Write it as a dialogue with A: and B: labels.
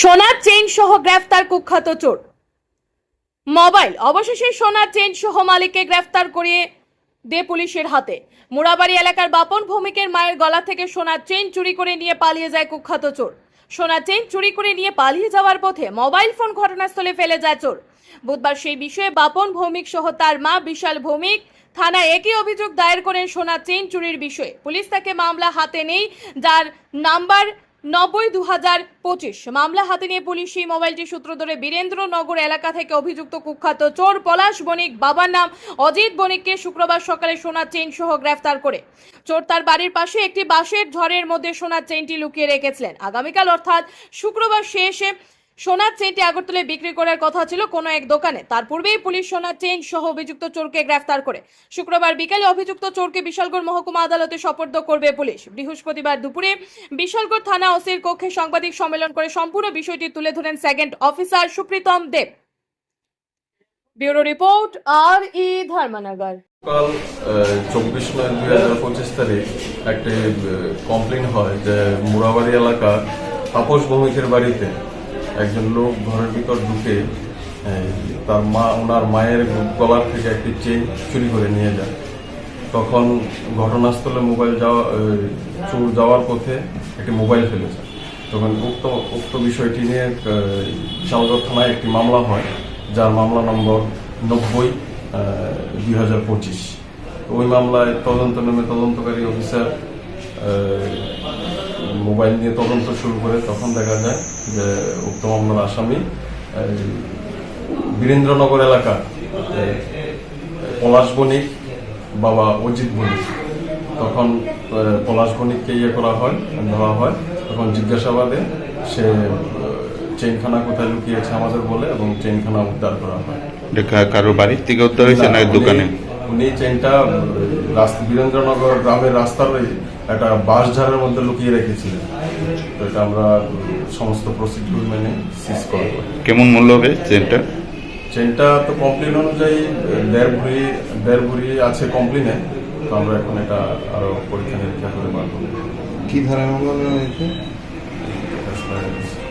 A: সোনার চেইন সহ গ্রেফতার কুখ্যাত চোর। মোবাইল, অবশেষে সোনার চেইন সহ মালিককে গ্রেফতার করিয়ে দে পুলিশের হাতে। মুরাবাড়ি এলাকার বাপন ভৌমিকের মায়ের গলা থেকে সোনার চেইন চুরি করে নিয়ে পালিয়ে যায় কুখ্যাত চোর। সোনার চেইন চুরি করে নিয়ে পালিয়ে যাওয়ার পথে মোবাইল ফোন ঘটনাস্থলে ফেলে যায় চোর। বুধবার সেই বিষয়ে বাপন ভৌমিক সহ তার মা বিশাল ভৌমিক থানায় একই অভিযোগ দায়ের করেন সোনার চেইন চুরির বিষয়ে। পুলিশ তাকে মামলা হাতে নেই, যার নাম্বার নব্বই দু হাজার পঁচিশ। মামলা হাতে নিয়ে পুলিশ সেই মোবাইলটি সূত্র ধরে বীরেন্দ্রনগর এলাকা থেকে অভিযুক্ত কুখ্যাত চোর পলাশ বণিক। বাবার নাম অজিত বণিককে শুক্রবার সকালে সোনার চেইন সহ গ্রেফতার করে। চোর তার বাড়ির পাশে একটি বাঁশের ঝড়ের মধ্যে সোনার চেইনটি লুকিয়ে রেখেছিলেন। আগামীকাল অর্থাৎ শুক্রবার শেষে সোনার চেইনটি আগরতলায় বিক্রি করার কথা ছিল কোনো এক দোকানে। তার পূর্বেই পুলিশ সোনার চেইন সহ অভিযুক্ত চোরকে গ্রেফতার করে। শুক্রবার বিকেলে অভিযুক্ত চোরকে বিশালগড় মহকুমা আদালতে সোপর্দ করবে পুলিশ। বৃহস্পতিবার দুপুরে বিশালগড় থানা ওসির কক্ষে সাংবাদিক সম্মেলন করে সম্পূর্ণ বিষয়টি তুলে ধরেন second officer Supritam Deb. Bureau report আর ই ধর্মনগর
B: কাল চব্বিশ নয় দুই হাজার পঁচিশ তারিখ একটি কমপ্লেন হয় যে মুরাবাড়ি এলাকার তাপস ভৌমিকের বাড়িতে একজন লোক ঘরের ভিতর ঢুকে তার মা, ওনার মায়ের গলার থেকে একটি চেন চুরি করে নিয়ে যায়। তখন ঘটনাস্থলে মোবাইল যাওয়া চোর যাওয়ার পথে একটি মোবাইল ফেলেছে তখন উক্ত উক্ত বিষয়টি নিয়ে শালগড় থানায় একটি মামলা হয়, যার মামলা নম্বর নব্বই দুই হাজার পঁচিশ। ওই মামলায় তদন্ত নামে তদন্তকারী অফিসার মোবাইল নিয়ে তদন্ত শুরু করে তখন দেখা যায় যে উক্ত মামলার আসামি বীরেন্দ্রনগর এলাকা পলাশ বণিক বাবা অজিত বণিক। তখন পলাশ বণিককে ইয়ে করা হয় ধরা হয়। তখন জিজ্ঞাসাবাদে সে চেনখানা কোথায় লুকিয়েছে আমাদের বলে এবং চেইনখানা উদ্ধার করা হয়।
C: এটা কা- কারোর বাড়ির থেকে উদ্ধার হয়েছে না দোকানে?
B: উনি চেনটা রাস্তা বীরেন্দ্রনগর গ্রামের রাস্তার একটা বাস ঝাড়ের মধ্যে লুকিয়ে রেখেছিলেন। তো এটা আমরা সমস্ত প্রসিডিউর মেনে সিজ করব।
C: কেমন মূল্য হবে চেনটা
B: চেনটা তো কমপ্লেন অনুযায়ী দেড় ভরি দেড় ভরি আছে কমপ্লেনে তো আমরা এখন এটা আরও পরীক্ষা নিরীক্ষা করে বার কী
D: কি ধারা মামলা নেওয়া হয়েছে